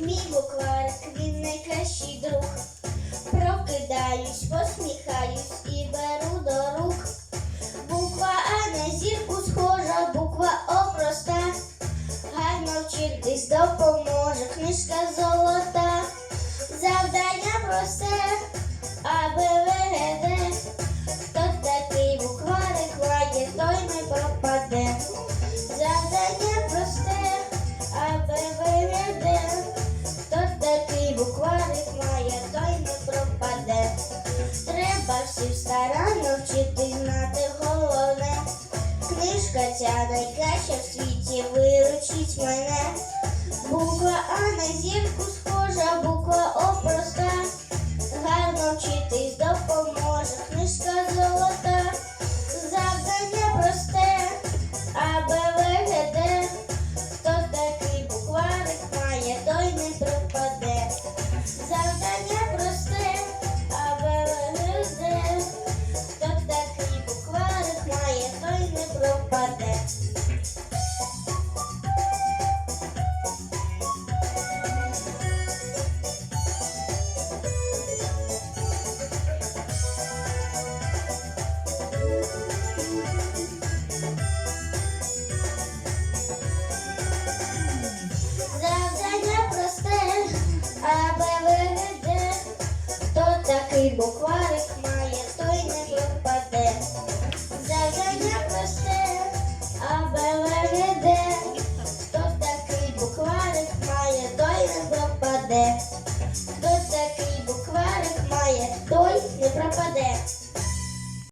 Мій букварик, він найкращий друг. Прокидаюсь, посміхаюсь і беру до рук. Буква А на зірку схожа, буква О проста. Гарно вчитись допоможе, книжка золота, завдання просте. Хотя найкраще в світі виручить мене. пропаде. Завдання просте, аби виведе, хто такий букварик має. Saia 2 letra caderno.